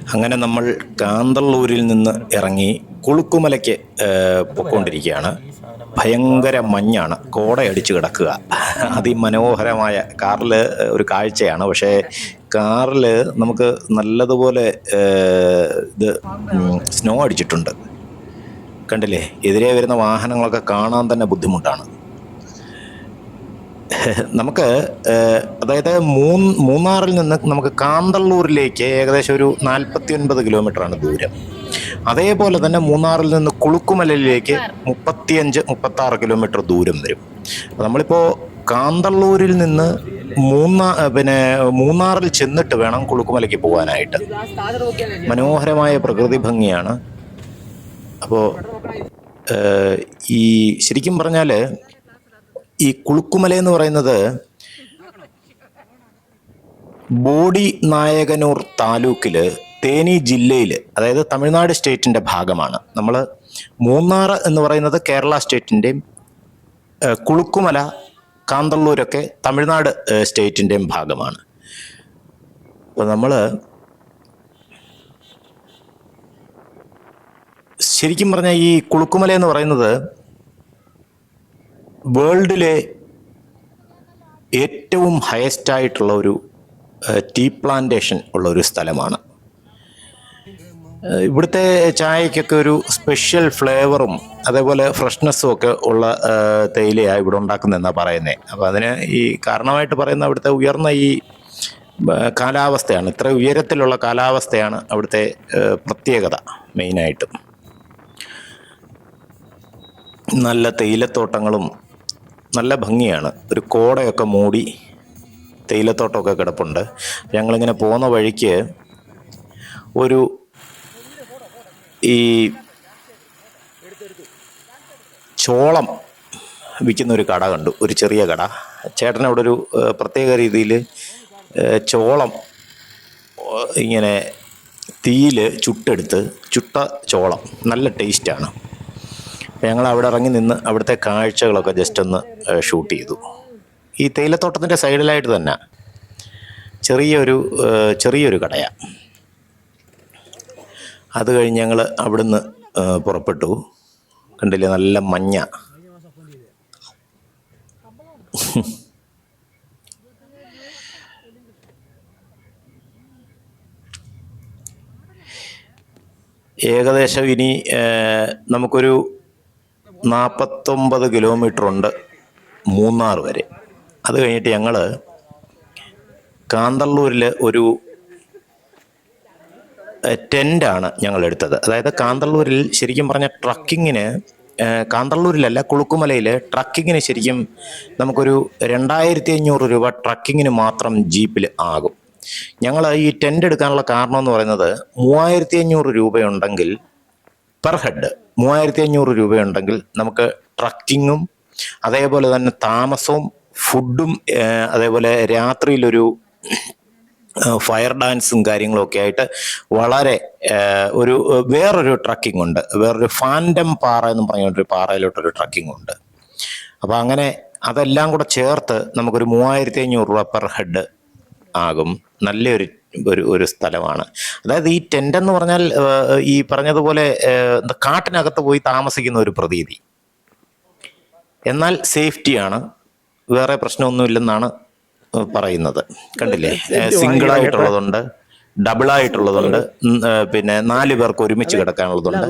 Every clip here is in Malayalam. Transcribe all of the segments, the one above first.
അങ്ങനെ നമ്മൾ കാന്തള്ളൂരിൽ നിന്ന് ഇറങ്ങി കുളുക്കുമലയ്ക്ക് പൊക്കോണ്ടിരിക്കുകയാണ് ഭയങ്കര മഞ്ഞാണ്. കോടയടിച്ച് കിടക്കുക. അതിമനോഹരമായ കാറിൽ ഒരു കാഴ്ചയാണ്. പക്ഷേ കാറിൽ നമുക്ക് നല്ലതുപോലെ ഇത് സ്നോ അടിച്ചിട്ടുണ്ട്. കണ്ടില്ലേ? എതിരെ വരുന്ന വാഹനങ്ങളൊക്കെ കാണാൻ തന്നെ ബുദ്ധിമുട്ടാണ്. നമുക്ക് അതായത് മൂന്ന് മൂന്നാറിൽ നിന്ന് നമുക്ക് കാന്തള്ളൂരിലേക്ക് ഏകദേശം ഒരു നാൽപ്പത്തി ഒൻപത് കിലോമീറ്ററാണ് ദൂരം. അതേപോലെ തന്നെ മൂന്നാറിൽ നിന്ന് കുളുക്കുമലയിലേക്ക് മുപ്പത്തിയഞ്ച് മുപ്പത്താറ് കിലോമീറ്റർ ദൂരം വരും. നമ്മളിപ്പോൾ കാന്തള്ളൂരിൽ നിന്ന് മൂന്നാ പിന്നെ മൂന്നാറിൽ ചെന്നിട്ട് വേണം കുളുക്കുമലയ്ക്ക് പോകാനായിട്ട്. മനോഹരമായ പ്രകൃതി ഭംഗിയാണ്. അപ്പോൾ ഈ ശരിക്കും പറഞ്ഞാൽ ഈ കുളുക്കുമല എന്ന് പറയുന്നത് ബോഡി നായകനൂർ താലൂക്കിൽ തേനി ജില്ലയിൽ അതായത് തമിഴ്നാട് സ്റ്റേറ്റിന്റെ ഭാഗമാണ്. നമ്മൾ മൂന്നാർ എന്ന് പറയുന്നത് കേരള സ്റ്റേറ്റിന്റെയും കുളുക്കുമല കാന്തള്ളൂരൊക്കെ തമിഴ്നാട് സ്റ്റേറ്റിന്റെയും ഭാഗമാണ്. അപ്പോൾ നമ്മൾ ശരിക്കും പറഞ്ഞാൽ ഈ കുളുക്കുമല എന്ന് പറയുന്നത് വേൾഡിലെ ഏറ്റവും ഹയസ്റ്റ് ആയിട്ടുള്ള ഒരു ടീ പ്ലാന്റേഷൻ ഉള്ള ഒരു സ്ഥലമാണ്. ഇവിടുത്തെ ചായക്കൊക്കെ ഒരു സ്പെഷ്യൽ ഫ്ലേവറും അതേപോലെ ഫ്രഷ്നെസ്സും ഒക്കെ ഉള്ള തേയിലയാണ് ഇവിടെ ഉണ്ടാക്കുന്നതെന്നാണ് പറയുന്നത് അപ്പോൾ അതിന് ഈ കാരണമായിട്ട് പറയുന്ന അവിടുത്തെ ഉയർന്ന ഈ കാലാവസ്ഥയാണ് ഇത്ര ഉയരത്തിലുള്ള കാലാവസ്ഥയാണ് അവിടുത്തെ പ്രത്യേകത മെയിനായിട്ടും. നല്ല തേയിലത്തോട്ടങ്ങളും നല്ല ഭംഗിയാണ്. ഒരു കോടയൊക്കെ മൂടി തേയിലത്തോട്ടമൊക്കെ കിടപ്പുണ്ട്. ഞങ്ങളിങ്ങനെ പോകുന്ന വഴിക്ക് ഒരു ഈ ചോളം വിൽക്കുന്ന ഒരു കട കണ്ടു. ഒരു ചെറിയ കട. ചേട്ടൻ അവിടെ ഒരു പ്രത്യേക രീതിയിൽ ചോളം ഇങ്ങനെ തീയിൽ ചുട്ടെടുത്ത് ചുട്ട ചോളം. നല്ല ടേസ്റ്റാണ്. ഞങ്ങൾ അവിടെ ഇറങ്ങി നിന്ന് അവിടുത്തെ കാഴ്ചകളൊക്കെ ജസ്റ്റ് ഒന്ന് ഷൂട്ട് ചെയ്തു. ഈ തേയിലത്തോട്ടത്തിന്റെ സൈഡിലായിട്ട് തന്നെ ചെറിയൊരു ചെറിയൊരു കടയാണ് അത് കഴിഞ്ഞ് ഞങ്ങൾ അവിടുന്ന് പുറപ്പെട്ടു. കണ്ടില്ലേ? നല്ല മഞ്ഞ. ഏകദേശം ഇനി നമുക്കൊരു നാൽപ്പത്തൊമ്പത് കിലോമീറ്റർ ഉണ്ട് മൂന്നാർ വരെ. അത് കഴിഞ്ഞിട്ട് ഞങ്ങൾ കാന്തള്ളൂരിൽ ഒരു ടെന്റാണ് ഞങ്ങൾ എടുത്തത് അതായത് കാന്തള്ളൂരിൽ ശരിക്കും പറഞ്ഞ ട്രക്കിങ്ങിന് കാന്തല്ലൂരിലല്ല കുളുക്കുമലയിൽ ട്രക്കിങ്ങിന് ശരിക്കും നമുക്കൊരു രണ്ടായിരത്തി അഞ്ഞൂറ് രൂപ ട്രക്കിങ്ങിന് മാത്രം ജീപ്പിൽ ആകും. ഞങ്ങൾ ഈ ടെന്റ് എടുക്കാനുള്ള കാരണം എന്ന് പറയുന്നത് മൂവായിരത്തി അഞ്ഞൂറ് രൂപയുണ്ടെങ്കിൽ പെർ ഹെഡ് മൂവായിരത്തി അഞ്ഞൂറ് രൂപയുണ്ടെങ്കിൽ നമുക്ക് ട്രക്കിങ്ങും അതേപോലെ തന്നെ താമസവും ഫുഡും അതേപോലെ രാത്രിയിലൊരു ഫയർ ഡാൻസും കാര്യങ്ങളൊക്കെ ആയിട്ട് വളരെ ഒരു വേറൊരു ട്രക്കിംഗ് ഉണ്ട്. വേറൊരു ഫാൻഡം പാറ എന്ന് പറഞ്ഞൊരു പാറയിലോട്ടൊരു ട്രക്കിംഗ് ഉണ്ട്. അപ്പോൾ അങ്ങനെ അതെല്ലാം കൂടെ ചേർത്ത് നമുക്കൊരു മൂവായിരത്തി അഞ്ഞൂറ് രൂപ പെർ ഹെഡ് ആകും. നല്ലൊരു ഒരു ഒരു സ്ഥലമാണ്. അതായത് ഈ ടെന്റ് എന്ന് പറഞ്ഞാൽ ഈ പറഞ്ഞതുപോലെ കാട്ടിനകത്ത് പോയി താമസിക്കുന്ന ഒരു പ്രതീതി. എന്നാൽ സേഫ്റ്റിയാണ്. വേറെ പ്രശ്നമൊന്നുമില്ലെന്നാണ് പറയുന്നത്. കണ്ടില്ലേ? സിംഗിൾ ആയിട്ടുള്ളതുണ്ട് ഡബിൾ ആയിട്ടുള്ളതുണ്ട് പിന്നെ നാല് പേർക്ക് ഒരുമിച്ച് കിടക്കാനുള്ളതുണ്ട്.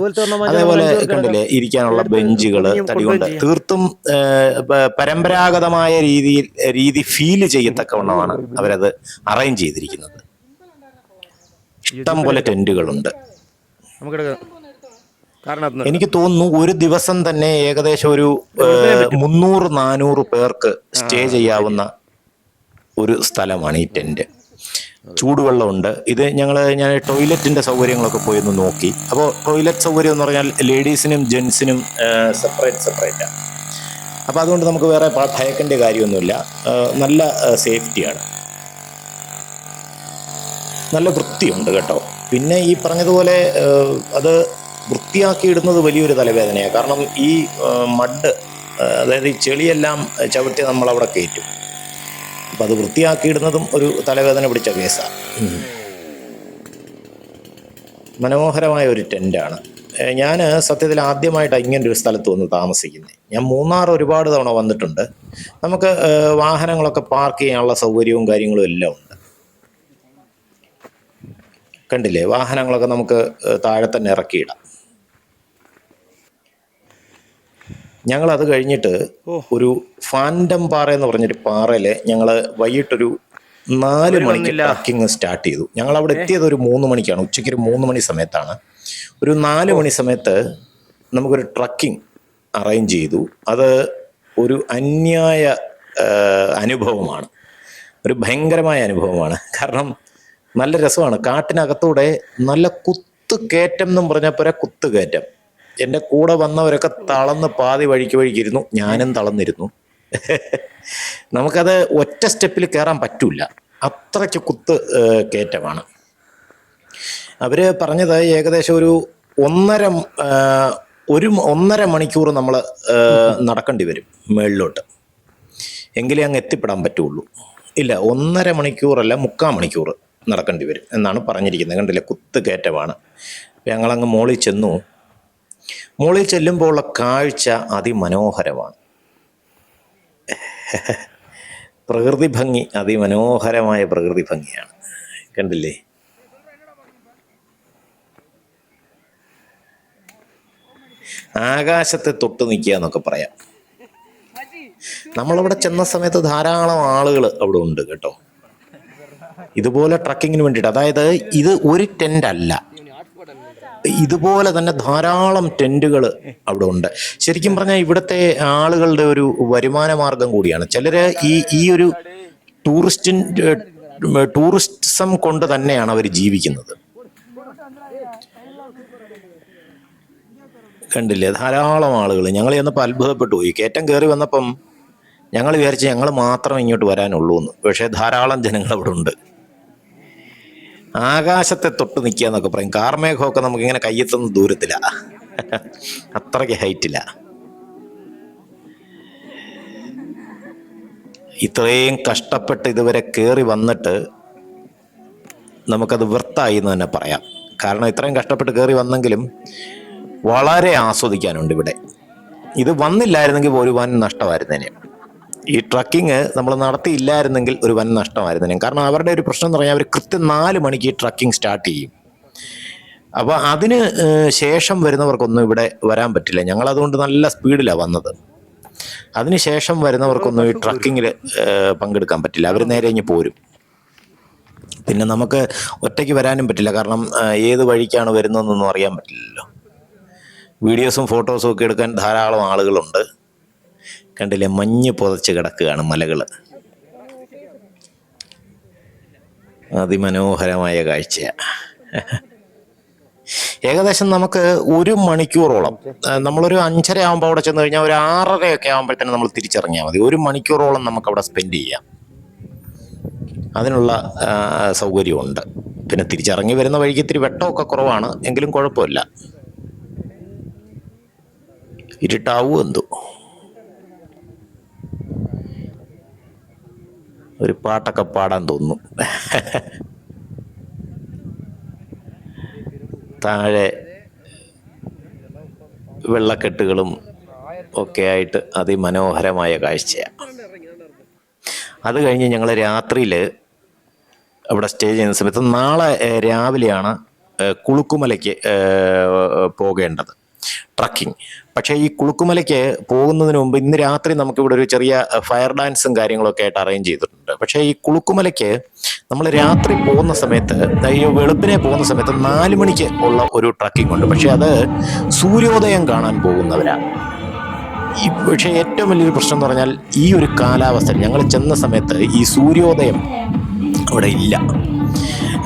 അതേപോലെ കണ്ടില്ലേ ഇരിക്കാനുള്ള ബെഞ്ചുകൾ തടി കൊണ്ട് തീർത്തും പരമ്പരാഗതമായ രീതിയിൽ രീതി ഫീൽ ചെയ്യത്തക്കവണ്ണമാണ് അവരത് അറേഞ്ച് ചെയ്തിരിക്കുന്നത്. ഇഷ്ടം പോലെ കാരണം എനിക്ക് തോന്നുന്നു ഒരു ദിവസം തന്നെ ഏകദേശം ഒരു മുന്നൂറ് നാനൂറ് പേർക്ക് സ്റ്റേ ചെയ്യാവുന്ന ഒരു സ്ഥലമാണ് ഈ ടെന്റ്. ചൂടുവെള്ളമുണ്ട്. ഇത് ഞങ്ങൾ ഞാൻ ടോയ്ലറ്റിന്റെ സൗകര്യങ്ങളൊക്കെ പോയി ഒന്ന് നോക്കി. അപ്പോൾ ടോയ്ലറ്റ് സൗകര്യം എന്ന് പറഞ്ഞാൽ ലേഡീസിനും ജെൻസിനും സെപ്പറേറ്റ് സെപ്പറേറ്റാണ് അപ്പോൾ അതുകൊണ്ട് നമുക്ക് വേറെ ഭയക്കേണ്ട കാര്യമൊന്നുമില്ല. നല്ല സേഫ്റ്റിയാണ്. നല്ല വൃത്തിയുണ്ട് കേട്ടോ. പിന്നെ ഈ പറഞ്ഞതുപോലെ അത് വൃത്തിയാക്കി ഇടുന്നത് വലിയൊരു തലവേദനയാണ് കാരണം ഈ മഡ് അതായത് ഈ ചെളിയെല്ലാം ചവിട്ടി നമ്മളവിടെ കയറ്റും. അപ്പം അത് വൃത്തിയാക്കി ഇടുന്നതും ഒരു തലവേദന പിടിച്ച കേസാണ് മനോഹരമായ ഒരു ടെന്റാണ് ഞാൻ സത്യത്തിൽ ആദ്യമായിട്ടാണ് ഇങ്ങനെ ഒരു സ്ഥലത്ത് വന്ന് താമസിക്കുന്നത് ഞാൻ മൂന്നാർ ഒരുപാട് തവണ വന്നിട്ടുണ്ട്. നമുക്ക് വാഹനങ്ങളൊക്കെ പാർക്ക് ചെയ്യാനുള്ള സൗകര്യവും കാര്യങ്ങളും എല്ലാം ഉണ്ട്. കണ്ടില്ലേ? വാഹനങ്ങളൊക്കെ നമുക്ക് താഴെ തന്നെ ഇറക്കിയിടാം. ഞങ്ങൾ അത് കഴിഞ്ഞിട്ട് ഒരു ഫാൻഡം പാറ എന്ന് പറഞ്ഞൊരു പാറയിൽ ഞങ്ങൾ വൈകിട്ടൊരു നാല് മണിക്ക്. ട്രക്കിംഗ് സ്റ്റാർട്ട് ചെയ്തു. ഞങ്ങൾ അവിടെ എത്തിയത് ഒരു മൂന്ന് മണിക്കാണ്. ഉച്ചയ്ക്ക് ഒരു മൂന്ന് മണി സമയത്താണ്. ഒരു നാല് മണി സമയത്ത് നമുക്കൊരു ട്രക്കിംഗ് അറേഞ്ച് ചെയ്തു. അത് ഒരു അന്യായ അനുഭവമാണ്. ഒരു ഭയങ്കരമായ അനുഭവമാണ്. കാരണം നല്ല രസമാണ്. കാട്ടിനകത്തൂടെ നല്ല കുത്തു കയറ്റം എന്നും പറഞ്ഞാൽ പോരാ കുത്തു കയറ്റം. എന്റെ കൂടെ വന്നവരൊക്കെ തളന്ന് പാതി വഴിക്ക് വഴിക്കിരുന്നു. ഞാനും തളന്നിരുന്നു നമുക്കത് ഒറ്റ സ്റ്റെപ്പിൽ കയറാൻ പറ്റൂല. അത്രയ്ക്ക് കുത്ത് കയറ്റമാണ്. അവർ പറഞ്ഞത് ഏകദേശം ഒരു ഒന്നര ഒരു ഒന്നര മണിക്കൂർ നമ്മൾ നടക്കേണ്ടി വരും മേളിലോട്ട്. എങ്കിലേ അങ്ങ് എത്തിപ്പെടാൻ പറ്റുള്ളൂ. ഇല്ല ഒന്നര മണിക്കൂറല്ല മുക്കാൽ മണിക്കൂർ നടക്കേണ്ടി വരും എന്നാണ് പറഞ്ഞിരിക്കുന്നത്. കണ്ടില്ലേ? കുത്തുകയറ്റമാണ് അപ്പം ഞങ്ങളങ്ങ് മോളിൽ ചെന്നു. മോളിൽ ചെല്ലുമ്പോൾ ഉള്ള കാഴ്ച അതിമനോഹരമാണ്. പ്രകൃതി ഭംഗി അതിമനോഹരമായ പ്രകൃതി ഭംഗിയാണ്. കണ്ടില്ലേ? ആകാശത്തെ തൊട്ട് നിൽക്കുക എന്നൊക്കെ പറയാം. നമ്മളവിടെ ചെന്ന സമയത്ത് ധാരാളം ആളുകൾ അവിടെ ഉണ്ട് കേട്ടോ. ഇതുപോലെ ട്രക്കിങ്ങിന് വേണ്ടിയിട്ട്. അതായത് ഇത് ഒരു ടെന്റ് അല്ല. ഇതുപോലെ തന്നെ ധാരാളം ടെന്റുകൾ അവിടെ ഉണ്ട്. ശരിക്കും പറഞ്ഞാൽ ഇവിടുത്തെ ആളുകളുടെ ഒരു വരുമാന മാർഗം കൂടിയാണ്. ചിലർ ഈ ഈ ഒരു ടൂറിസ്റ്റിൻ ടൂറിസം കൊണ്ട് തന്നെയാണ് അവർ ജീവിക്കുന്നത്. കണ്ടില്ലേ? ധാരാളം ആളുകൾ ഞങ്ങൾ ചെന്നപ്പോൾ അത്ഭുതപ്പെട്ടു പോയി. കയറ്റം കയറി വന്നപ്പം ഞങ്ങൾ വിചാരിച്ച് ഞങ്ങൾ മാത്രം ഇങ്ങോട്ട് വരാനുള്ളൂ എന്ന്. പക്ഷേ ധാരാളം ജനങ്ങൾ അവിടെ ഉണ്ട്. ആകാശത്തെ തൊട്ട് നിൽക്കുക എന്നൊക്കെ പറയും. കാർമേഘമൊക്കെ നമുക്കിങ്ങനെ കയ്യെത്തുന്ന ദൂരത്തില. അത്രയ്ക്ക് ഹൈറ്റില്ല ഇത്രയും കഷ്ടപ്പെട്ട് ഇതുവരെ കയറി വന്നിട്ട് നമുക്കത് വൃത്തായി എന്ന് തന്നെ പറയാം. കാരണം ഇത്രയും കഷ്ടപ്പെട്ട് കയറി വന്നെങ്കിലും വളരെ ആസ്വദിക്കാനുണ്ട് ഇവിടെ. ഇത് വന്നില്ലായിരുന്നെങ്കിൽ ഒരു വൻ നഷ്ടമായിരുന്നേനെ ഈ ട്രക്കിങ് നമ്മൾ നടത്തിയില്ലായിരുന്നെങ്കിൽ ഒരു വൻ നഷ്ടമായിരുന്നു കാരണം അവരുടെ ഒരു പ്രശ്നം എന്ന് പറഞ്ഞാൽ അവർ കൃത്യം നാല് മണിക്ക് ഈ ട്രക്കിംഗ് സ്റ്റാർട്ട് ചെയ്യും. അപ്പോൾ അതിന് ശേഷം വരുന്നവർക്കൊന്നും ഇവിടെ വരാൻ പറ്റില്ല. ഞങ്ങൾ അതുകൊണ്ട് നല്ല സ്പീഡിലാണ് വന്നത്. അതിന് ശേഷം വരുന്നവർക്കൊന്നും ഈ ട്രക്കിങ്ങിൽ പങ്കെടുക്കാൻ പറ്റില്ല. അവർ നേരെ ഇങ്ങ് പോരും. പിന്നെ നമുക്ക് ഒറ്റയ്ക്ക് വരാനും പറ്റില്ല. കാരണം ഏത് വഴിക്കാണ് വരുന്നതെന്നൊന്നും അറിയാൻ പറ്റില്ലല്ലോ. വീഡിയോസും ഫോട്ടോസും ഒക്കെ എടുക്കാൻ ധാരാളം ആളുകളുണ്ട്. കണ്ടില്ലേ? മഞ്ഞ് പുതച്ച് കിടക്കുകയാണ് മലകൾ അതിമനോഹരമായ കാഴ്ചയാണ് ഏകദേശം നമുക്ക് ഒരു മണിക്കൂറോളം നമ്മളൊരു അഞ്ചര ആകുമ്പോൾ അവിടെ ചെന്ന് കഴിഞ്ഞാൽ ഒരു ആറരയൊക്കെ ആകുമ്പോഴത്തേനും നമ്മൾ തിരിച്ചിറങ്ങിയാൽ മതി. ഒരു മണിക്കൂറോളം നമുക്ക് അവിടെ സ്പെൻഡ് ചെയ്യാം. അതിനുള്ള സൗകര്യമുണ്ട്. പിന്നെ തിരിച്ചിറങ്ങി വരുന്ന വഴിക്ക് ഇത്തിരി വെട്ടമൊക്കെ കുറവാണ്. എങ്കിലും കുഴപ്പമില്ല. ഇരുട്ടാവൂ എന്തോ. ഒരു പാട്ടൊക്കെ പാടാൻ തോന്നുന്നു. താഴെ വെള്ളക്കെട്ടുകളും ഒക്കെ ആയിട്ട് അതിമനോഹരമായ കാഴ്ചയാണ് അത് കഴിഞ്ഞ് ഞങ്ങൾ രാത്രിയിൽ അവിടെ സ്റ്റേ ചെയ്യുന്ന സമയത്ത് നാളെ രാവിലെയാണ് കുളുക്കുമലയ്ക്ക് പോകേണ്ടത്. ട്രക്കിംഗ് പക്ഷേ ഈ കുളുക്കുമലയ്ക്ക് പോകുന്നതിന് മുമ്പ് ഇന്ന് രാത്രി നമുക്കിവിടെ ഒരു ചെറിയ ഫയർ ഡാൻസും കാര്യങ്ങളൊക്കെ ആയിട്ട് അറേഞ്ച് ചെയ്തിട്ടുണ്ട്. പക്ഷേ ഈ കുളുക്കുമലയ്ക്ക് നമ്മൾ രാത്രി പോകുന്ന സമയത്ത് ഈ വെളുപ്പിനെ പോകുന്ന സമയത്ത് നാല് മണിക്ക് ഉള്ള ഒരു ട്രക്കിംഗ് ഉണ്ട്. പക്ഷേ അത് സൂര്യോദയം കാണാൻ പോകുന്നവരാണ് ഈ പക്ഷേ ഏറ്റവും വലിയൊരു പ്രശ്നം എന്ന് പറഞ്ഞാൽ ഈ ഒരു കാലാവസ്ഥ ഞങ്ങൾ ചെന്ന സമയത്ത് ഈ സൂര്യോദയം അവിടെ ഇല്ല.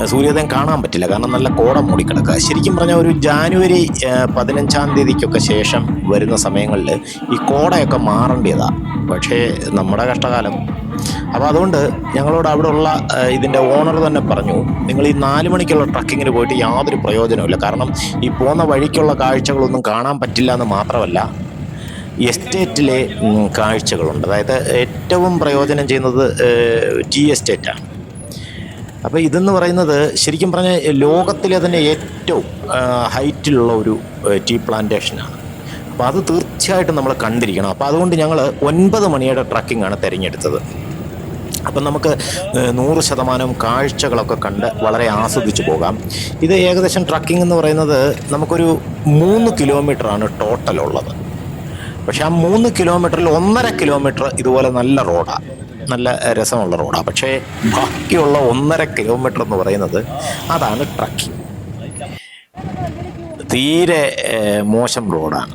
സൂര്യോദയം കാണാൻ പറ്റില്ല. കാരണം നല്ല കോട മൂടിക്കിടക്കുക. ശരിക്കും പറഞ്ഞാൽ ഒരു ജാനുവരി പതിനഞ്ചാം തീയതിക്കൊക്കെ ശേഷം വരുന്ന സമയങ്ങളിൽ ഈ കോടയൊക്കെ മാറേണ്ടതാണ് പക്ഷേ നമ്മുടെ കഷ്ടകാലം. അപ്പോൾ അതുകൊണ്ട് ഞങ്ങളോട് അവിടെയുള്ള ഇതിന്റെ ഓണർ തന്നെ പറഞ്ഞു നിങ്ങൾ ഈ നാല് മണിക്കുള്ള ട്രക്കിങ്ങിന് പോയിട്ട് യാതൊരു പ്രയോജനമില്ല കാരണം ഈ പോകുന്ന വഴിക്കുള്ള കാഴ്ചകളൊന്നും കാണാൻ പറ്റില്ല എന്ന് മാത്രമല്ല എസ്റ്റേറ്റിലെ കാഴ്ചകളുണ്ട്. അതായത് ഏറ്റവും പ്രയോജനം ചെയ്യുന്നത് ടീ എസ്റ്റേറ്റാണ് അപ്പോൾ ഇതെന്ന് പറയുന്നത് ശരിക്കും പറഞ്ഞാൽ ലോകത്തിലെ തന്നെ ഏറ്റവും ഹൈറ്റിലുള്ള ഒരു ടീ പ്ലാന്റേഷനാണ്. അപ്പോൾ അത് തീർച്ചയായിട്ടും നമ്മൾ കണ്ടിരിക്കണം. അപ്പോൾ അതുകൊണ്ട് ഞങ്ങൾ ഒൻപത് മണിയുടെ ആണ് തിരഞ്ഞെടുത്തത്. അപ്പം നമുക്ക് നൂറ് ശതമാനം കാഴ്ചകളൊക്കെ കണ്ട് വളരെ ആസ്വദിച്ച് പോകാം. ഇത് ഏകദേശം ട്രക്കിംഗ് എന്ന് പറയുന്നത് നമുക്കൊരു മൂന്ന് കിലോമീറ്ററാണ് ടോട്ടൽ ഉള്ളത്. പക്ഷേ ആ മൂന്ന് കിലോമീറ്ററിൽ ഒന്നര കിലോമീറ്റർ ഇതുപോലെ നല്ല റോഡാണ് നല്ല രസമുള്ള റോഡാണ് പക്ഷേ ബാക്കിയുള്ള ഒന്നര കിലോമീറ്റർ എന്ന് പറയുന്നത് അതാണ് ട്രക്കിംഗ്. തീരെ മോശം റോഡാണ്.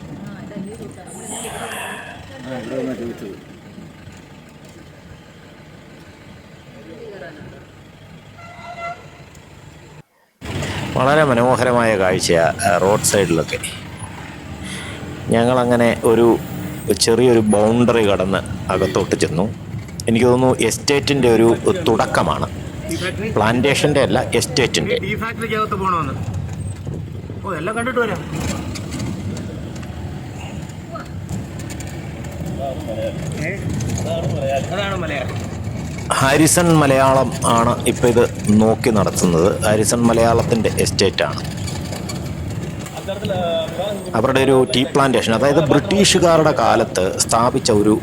വളരെ മനോഹരമായ കാഴ്ചയാണ് റോഡ് സൈഡിലൊക്കെ. ഞങ്ങളങ്ങനെ ഒരു ചെറിയൊരു ബൗണ്ടറി കടന്ന് അകത്തോട്ട് ചെന്നു. എനിക്ക് തോന്നുന്നു എസ്റ്റേറ്റിന്റെ ഒരു തുടക്കമാണ്. പ്ലാന്റേഷന്റെ അല്ല എസ്റ്റേറ്റിന്റെ ഈ ഫാക്ടറിക്കകത്ത് പോകണമെന്ന് ഓ എല്ലാം കണ്ടിട്ട് വരാം. അതാണ് മലയാളം ഹാരിസൺ മലയാളം ആണ് ഇപ്പോൾ ഇത് നോക്കി നടത്തുന്നത്. ഹാരിസൺ മലയാളത്തിന്റെ എസ്റ്റേറ്റാണ്. അവരുടെ ഒരു ടീ പ്ലാന്റേഷൻ അതായത് ബ്രിട്ടീഷുകാരുടെ കാലത്ത് സ്ഥാപിച്ച ഒരു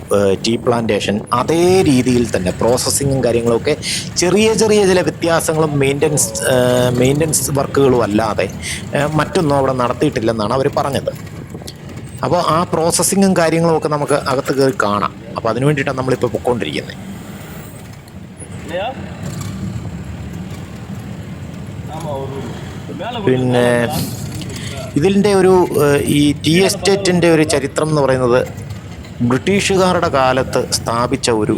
ടീ പ്ലാന്റേഷൻ അതേ രീതിയിൽ തന്നെ പ്രോസസ്സിങ്ങും കാര്യങ്ങളൊക്കെ ചെറിയ ചെറിയ ചില വ്യത്യാസങ്ങളും മെയിന്റനൻസ് മെയിന്റനൻസ് വർക്കുകളും അല്ലാതെ മറ്റൊന്നും അവിടെ നടത്തിയിട്ടില്ലെന്നാണ് അവർ പറഞ്ഞത്. അപ്പോൾ ആ പ്രോസസ്സിങ്ങും കാര്യങ്ങളും ഒക്കെ നമുക്ക് അകത്ത് കയറി കാണാം. അപ്പോൾ അതിനു വേണ്ടിയിട്ടാണ് നമ്മളിപ്പോൾ പൊയ്ക്കൊണ്ടിരിക്കുന്നത് പിന്നെ ഇതിന്റെ ഒരു ഈ ടീ എസ്റ്റേറ്റിന്റെ ഒരു ചരിത്രം എന്ന് പറയുന്നത് ബ്രിട്ടീഷുകാരുടെ കാലത്ത് സ്ഥാപിച്ച ഒരു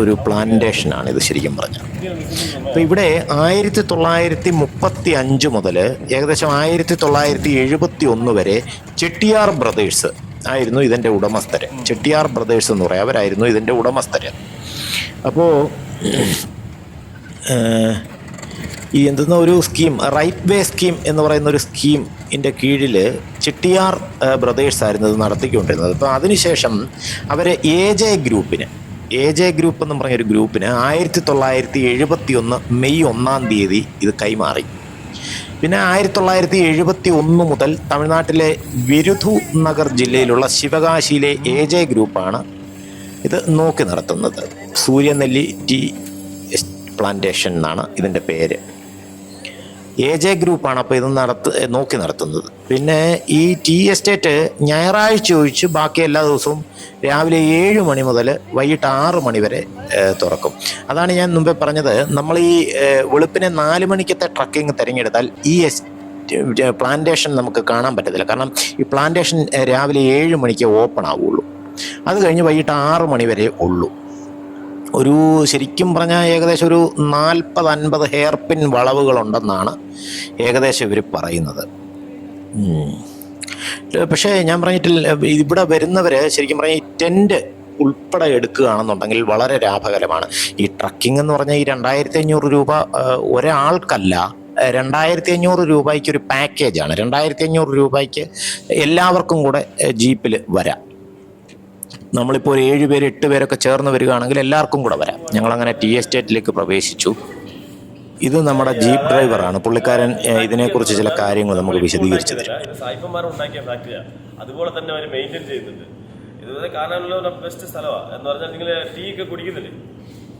ഒരു പ്ലാന്റേഷനാണ് ഇത് ശരിക്കും പറഞ്ഞാൽ. അപ്പോൾ ഇവിടെ ആയിരത്തി തൊള്ളായിരത്തി മുപ്പത്തി അഞ്ച് മുതൽ ഏകദേശം ആയിരത്തി തൊള്ളായിരത്തി എഴുപത്തി ഒന്ന് വരെ ചെട്ടിയാർ ബ്രദേഴ്സ് ആയിരുന്നു ഇതിന്റെ ഉടമസ്ഥര്. ചെട്ടിയാർ ബ്രദേഴ്സ് എന്ന് പറയാം. അവരായിരുന്നു ഇതിന്റെ ഉടമസ്ഥര്. അപ്പോൾ ഈ എന്തെന്ന ഒരു സ്കീം റൈറ്റ് വേ സ്കീം എന്ന് പറയുന്ന ഒരു സ്കീമിന്റെ കീഴിൽ ചിട്ടിയാർ ബ്രദേഴ്സ് ആയിരുന്നു ഇത് നടത്തിക്കൊണ്ടിരുന്നത്. അപ്പോൾ അതിനുശേഷം അവർ എ ജെ ഗ്രൂപ്പിന് എ ജെ ഗ്രൂപ്പ് എന്ന് പറഞ്ഞൊരു ഗ്രൂപ്പിന് ആയിരത്തി തൊള്ളായിരത്തി എഴുപത്തി ഒന്ന് മെയ് ഒന്നാം തീയതി ഇത് കൈമാറി. പിന്നെ ആയിരത്തി തൊള്ളായിരത്തി എഴുപത്തി ഒന്ന് മുതൽ തമിഴ്നാട്ടിലെ വിരുധു നഗർ ജില്ലയിലുള്ള ശിവകാശിയിലെ എ ജെ ഗ്രൂപ്പാണ് ഇത് നോക്കി നടത്തുന്നത്. സൂര്യനെല്ലി ടീ പ്ലാന്റേഷൻ എന്നാണ് ഇതിന്റെ പേര്. എ ജെ ഗ്രൂപ്പാണ് അപ്പോൾ ഇത് നടത്ത് നോക്കി നടത്തുന്നത്. പിന്നെ ഈ ടി എസ്റ്റേറ്റ് ഞായറാഴ്ച ഒഴിച്ച് ബാക്കി എല്ലാ ദിവസവും രാവിലെ ഏഴ് മണി മുതൽ വൈകിട്ട് ആറ് മണി വരെ തുറക്കും. അതാണ് ഞാൻ മുമ്പേ പറഞ്ഞത്. നമ്മൾ ഈ വെളുപ്പിനെ നാല് മണിക്കത്തെ ട്രക്കിംഗ് തിരഞ്ഞെടുത്താൽ ഈ എസ് പ്ലാന്റേഷൻ നമുക്ക് കാണാൻ പറ്റത്തില്ല. കാരണം ഈ പ്ലാന്റേഷൻ രാവിലെ ഏഴ് മണിക്ക് ഓപ്പൺ ആവുള്ളൂ. അത് കഴിഞ്ഞ് വൈകിട്ട് ആറ് മണി വരെ ഉള്ളൂ. ഒരു ശരിക്കും പറഞ്ഞാൽ ഏകദേശം ഒരു നാൽപ്പത് അൻപത് ഹെയർ പിൻ വളവുകളുണ്ടെന്നാണ് ഏകദേശം ഇവർ പറയുന്നത്. പക്ഷേ ഞാൻ പറഞ്ഞിട്ടില്ല ഇവിടെ വരുന്നവർ ശരിക്കും പറഞ്ഞാൽ ഈ ടെന്റ് ഉൾപ്പെടെ എടുക്കുകയാണെന്നുണ്ടെങ്കിൽ വളരെ ലാഭകരമാണ്. ഈ ട്രക്കിംഗ് എന്ന് പറഞ്ഞാൽ ഈ രണ്ടായിരത്തി അഞ്ഞൂറ് രൂപ ഒരാൾക്കല്ല രണ്ടായിരത്തി അഞ്ഞൂറ് രൂപയ്ക്ക് ഒരു പാക്കേജാണ്. രണ്ടായിരത്തി അഞ്ഞൂറ് രൂപയ്ക്ക് എല്ലാവർക്കും കൂടെ ജീപ്പിൽ വരാം. നമ്മളിപ്പോൾ ഒരു ഏഴ് പേര് എട്ട് പേരൊക്കെ ചേർന്ന് വരികയാണെങ്കിൽ എല്ലാവർക്കും കൂടെ വരാം. ഞങ്ങളങ്ങനെ ടി എസ്റ്റേറ്റിലേക്ക് പ്രവേശിച്ചു. ഇത് നമ്മുടെ ജീപ്പ് ഡ്രൈവറാണ്. പുള്ളിക്കാരൻ ഇതിനെക്കുറിച്ച് ചില കാര്യങ്ങൾ നമുക്ക് വിശദീകരിച്ചു തരും. ഉണ്ടാക്കിയ ഫാക്ടറിയാണ് അതുപോലെ തന്നെ അവർ മെയിന്റെയിൻ ചെയ്യുന്നുണ്ട്. ഇതുവരെ കാണാനുള്ള ബെസ്റ്റ് സ്ഥലമാണ് എന്ന് പറഞ്ഞാൽ നിങ്ങൾ ടീ ഒക്കെ കുടിക്കുന്നില്ലേ?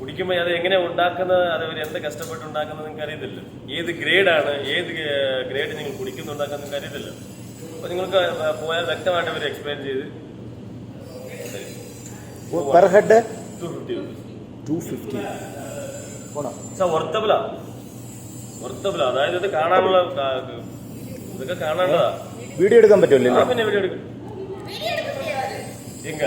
കുടിക്കുമ്പോൾ അത് എങ്ങനെ ഉണ്ടാക്കുന്നത് അത് അവർ എന്ത് കഷ്ടപ്പെട്ട് ഉണ്ടാക്കുന്നത് നിങ്ങൾക്ക് അറിയത്തില്ല. ഏത് ഗ്രേഡാണ് ഏത് ഗ്രേഡ് നിങ്ങൾ കുടിക്കുന്നുണ്ടാക്കുന്നത് നിങ്ങൾക്ക് അറിയത്തില്ല. അപ്പോൾ നിങ്ങൾക്ക് പോയാൽ വ്യക്തമായിട്ട് അവർ എക്സ്പ്ലെയിൻ ചെയ്ത് പെർ ഹെഡ് ടു ഫിഫ്റ്റി വർത്തബിളാ വർത്തബിളാ അതായത് ഇത് കാണാനുള്ള ഇതൊക്കെ കാണാനുള്ളതാ. വീഡിയോ എടുക്കാൻ പറ്റുമല്ലോ പിന്നെ വീഡിയോ എടുക്കും. എങ്ക?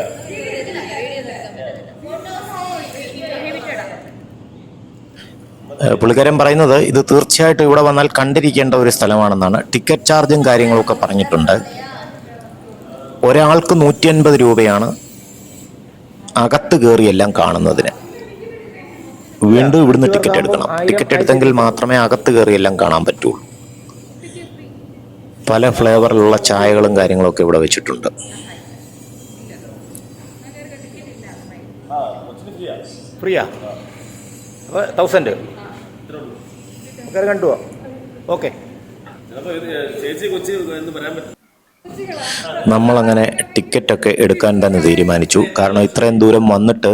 പുള്ളിക്കാരൻ പറയുന്നത് ഇത് തീർച്ചയായിട്ടും ഇവിടെ വന്നാൽ കണ്ടിരിക്കേണ്ട ഒരു സ്ഥലമാണെന്നാണ്. ടിക്കറ്റ് ചാർജും കാര്യങ്ങളൊക്കെ പറഞ്ഞിട്ടുണ്ട്. ഒരാൾക്ക് നൂറ്റി അൻപത് രൂപയാണ്. അകത്ത് കയറി എല്ലാം കാണുന്നതിന്. വീണ്ടും ഇവിടുന്ന് ടിക്കറ്റ് എടുക്കണം. ടിക്കറ്റ് എടുത്തെങ്കിൽ മാത്രമേ അകത്ത് കയറി എല്ലാം കാണാൻ പറ്റുള്ളൂ. പല ഫ്ലേവറിലുള്ള ചായകളും കാര്യങ്ങളൊക്കെ ഇവിടെ വെച്ചിട്ടുണ്ട്. ഫ്രീയാ? അപ്പോൾ തൗസൻഡ് നമുക്കത് കണ്ടുപോവാം. ഓക്കെ ചേച്ചി കൊച്ചി എന്ന് പറയാൻ പറ്റും. നമ്മളങ്ങനെ ടിക്കറ്റൊക്കെ എടുക്കാൻ തന്നെ തീരുമാനിച്ചു. കാരണം ഇത്രയും ദൂരം വന്നിട്ട്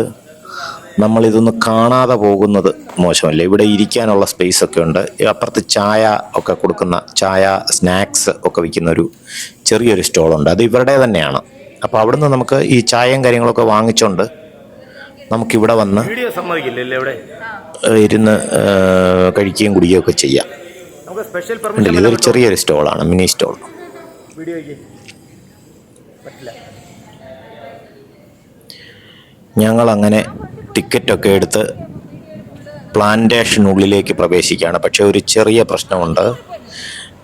നമ്മൾ ഇതൊന്ന് കാണാതെ പോകുന്നത് മോശമല്ല. ഇവിടെ ഇരിക്കാനുള്ള സ്പേസ് ഒക്കെ ഉണ്ട്. അപ്പുറത്ത് ചായ ഒക്കെ കൊടുക്കുന്ന ചായ സ്നാക്സ് ഒക്കെ വിൽക്കുന്ന ഒരു ചെറിയൊരു സ്റ്റോളുണ്ട്. അത് ഇവരുടെ തന്നെയാണ്. അപ്പോൾ അവിടുന്ന് നമുക്ക് ഈ ചായയും കാര്യങ്ങളൊക്കെ വാങ്ങിച്ചുകൊണ്ട് നമുക്കിവിടെ വന്ന് ഇരുന്ന് കഴിക്കുകയും കുടിക്കുകയും ഒക്കെ ചെയ്യാം. ഇതൊരു ചെറിയൊരു സ്റ്റോളാണ് മിനി സ്റ്റോൾ. വീഡിയോയ്ക്ക് പറ്റില്ല. ഞങ്ങൾ അങ്ങനെ ടിക്കറ്റൊക്കെ എടുത്ത് പ്ലാന്റേഷനുള്ളിലേക്ക് പ്രവേശിക്കുകയാണ്. പക്ഷേ ഒരു ചെറിയ പ്രശ്നമുണ്ട്.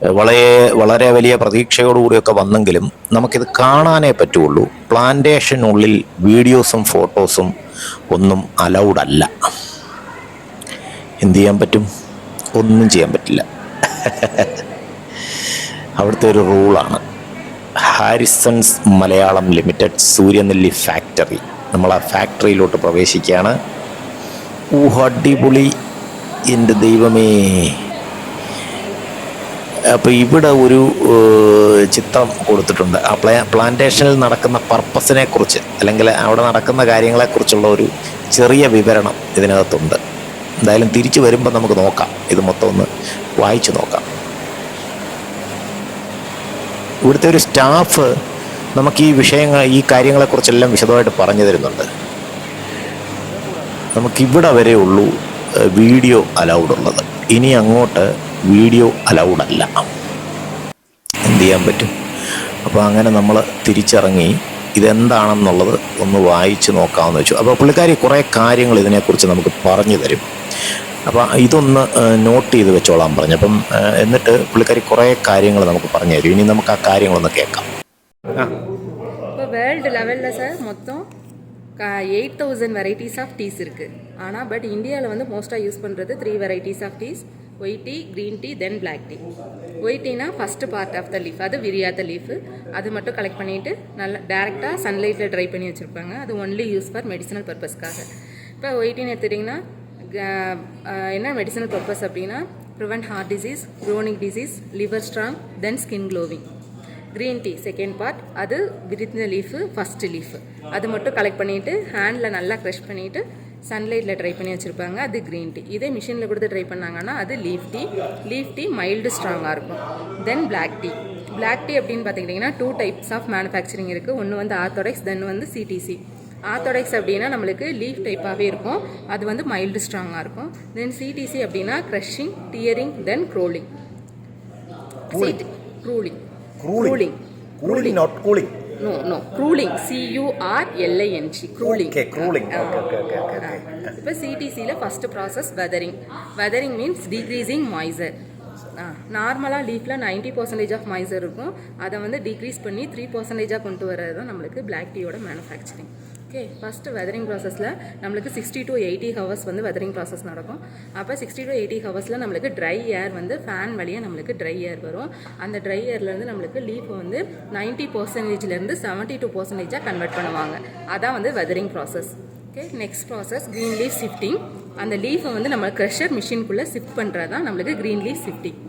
വളരെ വളരെ വലിയ പ്രതീക്ഷയോടുകൂടിയൊക്കെ വന്നെങ്കിലും നമുക്കിത് കാണാനേ പറ്റുള്ളൂ. പ്ലാന്റേഷനുള്ളിൽ വീഡിയോസും ഫോട്ടോസും ഒന്നും അലൗഡ് അല്ല. എന്ത് ചെയ്യാൻ പറ്റും? ഒന്നും ചെയ്യാൻ പറ്റില്ല. അവിടുത്തെ ഒരു റൂളാണ്. Harrisons Malayalam limited Suryanelli factory. നമ്മൾ ആ ഫാക്ടറിയിലോട്ട് പ്രവേശിക്കുകയാണ്. ഊഹ അടിപൊളി എന്റെ ദൈവമേ. അപ്പോൾ ഇവിടെ ഒരു ചിത്രം കൊടുത്തിട്ടുണ്ട്. ആ പ്ലാ പ്ലാന്റേഷനിൽ നടക്കുന്ന പർപ്പസിനെ കുറിച്ച് അല്ലെങ്കിൽ അവിടെ നടക്കുന്ന കാര്യങ്ങളെക്കുറിച്ചുള്ള ഒരു ചെറിയ വിവരണം ഇതിനകത്തുണ്ട്. എന്തായാലും തിരിച്ചു വരുമ്പോൾ നമുക്ക് നോക്കാം. ഇത് മൊത്തം ഒന്ന് വായിച്ചു നോക്കാം. ഇവിടുത്തെ ഒരു സ്റ്റാഫ് നമുക്ക് ഈ വിഷയങ്ങൾ ഈ കാര്യങ്ങളെക്കുറിച്ചെല്ലാം വിശദമായിട്ട് പറഞ്ഞു തരുന്നുണ്ട്. നമുക്കിവിടെ വരെ ഉള്ളൂ വീഡിയോ അലൗഡ് ഉള്ളത്. ഇനി അങ്ങോട്ട് വീഡിയോ അലൗഡ് അല്ല. എന്ത് ചെയ്യാൻ പറ്റും? അപ്പോൾ അങ്ങനെ നമ്മൾ തിരിച്ചിറങ്ങി. ഇതെന്താണെന്നുള്ളത് ഒന്ന് വായിച്ച് നോക്കാമെന്ന് വെച്ചു. അപ്പോൾ പുള്ളിക്കാരി കുറേ കാര്യങ്ങൾ ഇതിനെക്കുറിച്ച് നമുക്ക് പറഞ്ഞു തരും. അപ്പോൾ ഇതൊന്ന് ഏഹ്, നോട്ട് ചെയ്ത് വെച്ചോളാൻ പറഞ്ഞു അപ്പം ഏഹ്, എന്നിട്ട് പുള്ളിക്കാരി കുറേ കാര്യങ്ങൾ നമുക്ക് പറഞ്ഞു തരും ഇനി നമുക്ക് ആ കാര്യങ്ങളൊന്ന് കേൾക്കാം ആ இப்போ வேர்ல்டு லெவலில் சார் மொத்தம் eight thousand varieties of teas இருக்குது ஆனால் பட் இந்தியாவில் வந்து மோஸ்ட்டாக யூஸ் பண்ணுறது three varieties of teas white tea green tea then black tea white Tina first part of the leaf அது விரியாத லீஃபு அது மட்டும் கலெக்ட் பண்ணிவிட்டு நல்லா டேரெக்டாக சன்லைட்டில் ட்ரை பண்ணி வச்சுருப்பாங்க அது ஒன்லி யூஸ் ஃபார் மெடிசனல் பர்பஸ்க்காக இப்போ ஒயிட் டீன்னு எடுத்துட்டிங்கன்னா க- ஆஹ் என்ன மெடிசனல் பர்பஸ் அப்படின்னா prevent heart disease chronic disease liver strong then skin glowing green tea second part அது விரித்தின லீஃபு ஃபஸ்ட்டு லீஃபு அது மட்டும் கலெக்ட் பண்ணிவிட்டு ஹேண்டில் நல்லா க்ரஷ் பண்ணிவிட்டு சன்லைட்டில் ட்ரை பண்ணி வச்சுருப்பாங்க அது க்ரீன் டீ இதே மிஷினில் கொடுத்து ட்ரை பண்ணாங்கன்னா அது leaf tea leaf tea mild ஸ்ட்ராங்காக இருக்கும். Then black tea black tea அப்படின்னு பார்த்துக்கிட்டிங்கன்னா டூ டைப்ஸ் ஆஃப் மேனுஃபேக்சரிங் இருக்குது ஒன்று வந்து ஆர்த்தோடெக்ஸ் தென் வந்து சிடிசி ஆத்தோடெக்ஸ் அப்படின்னா நம்மளுக்கு லீஃப் டைப்பாகவே இருக்கும். அது வந்து மைல்டு ஸ்ட்ராங்காக இருக்கும். தென் சிடிசி அப்படின்னா crushing tearing then crawling க்ரூலிங் க்ரூலிங் க்ரூலிங் not cooling no no க்ரூலிங் சியூஆர்எல்ஐஎன்ஜி க்ரூலிங் க்ரூலிங் இப்போ சிடிசியில் first process weathering weathering means decreasing moisture நார்மலாக லீஃப்ல நைன்ட்டி பர்சன்டேஜ் ஆஃப் மாய்ஸர் இருக்கும். அதை வந்து டிக்ரீஸ் பண்ணி த்ரீ பர்சன்டேஜாக கொண்டு வர்றது தான் நம்மளுக்கு பிளாக் டீயோட மேனுஃபேக்சரிங் ஓகே ஃபஸ்ட்டு வெதரிங் ப்ராசஸில் நம்மளுக்கு சிக்ஸ்டி டு எயிட்டி ஹவர்ஸ் வந்து வெதரிங் ப்ராசஸ் நடக்கும். அப்போ சிக்ஸ்டி டு எயிட்டி ஹவர்ஸில் நம்மளுக்கு ட்ரை ஏர் வந்து ஃபேன் வழியாக நம்மளுக்கு ட்ரை ஏர் வரும். அந்த ட்ரை ஏர்லேருந்து நம்மளுக்கு லீஃப் வந்து நைன்ட்டி பர்சன்டேஜ்லேருந்து செவன்ட்டி டூ பர்சன்டேஜாக கன்வெர்ட் பண்ணுவாங்க. அதான் வந்து withering process okay next process green leaf shifting அந்த லீஃபை வந்து நம்ம க்ரெஷர் மிஷின்குள்ளே ஷிஃப்ட் பண்ணுறது தான் நம்மளுக்கு க்ரீன் லீஃப் ஷிஃப்டிங்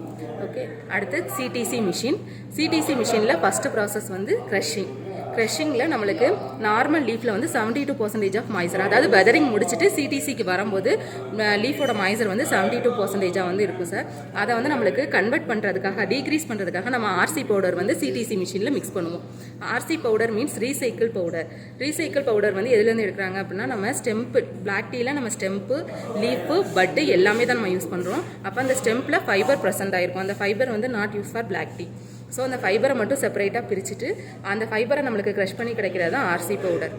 ஓகே அடுத்து சிடிசி மிஷின் சிடிசி மிஷினில் ஃபஸ்ட்டு ப்ராசஸ் வந்து க்ரஷிங் க்ரஷிங்கில் நம்மளுக்கு நார்மல் லீஃபில் வந்து seventy two percentage of moisture அதாவது வெதரிங் முடிச்சுட்டு சிடிசிக்கு வரும்போது லீஃபோட மாய்சர் வந்து செவன்ட்டி டூ பர்சன்டேஜாக வந்து இருக்கும் சார் அதை வந்து நம்மளுக்கு கன்வெர்ட் பண்ணுறதுக்காக டீக்ரீஸ் பண்ணுறதுக்காக நம்ம ஆர்சி பவுடர் வந்து சிடிசி மிஷினில் மிக்ஸ் பண்ணுவோம். RC powder means recycle powder recycle powder வந்து எதுலேருந்து எடுக்கிறாங்க அப்படின்னா நம்ம ஸ்டெம்ப்பு பிளாக் டீயில் நம்ம ஸ்டெம்ப்பு லீஃபு பட்டு எல்லாமே தான் நம்ம யூஸ் பண்ணுறோம் அப்போ அந்த ஸ்டெம்பில் ஃபைபர் ப்ரெசென்ட் ஆகிருக்கும் அந்த ஃபைபர் வந்து not use for black tea so அந்த ஃபைபரை மட்டும் செப்பரேட்டாக பிரிச்சுட்டு அந்த ஃபைபரை நம்மளுக்கு க்ரஷ் பண்ணி கிடைக்கிறது தான் RC powder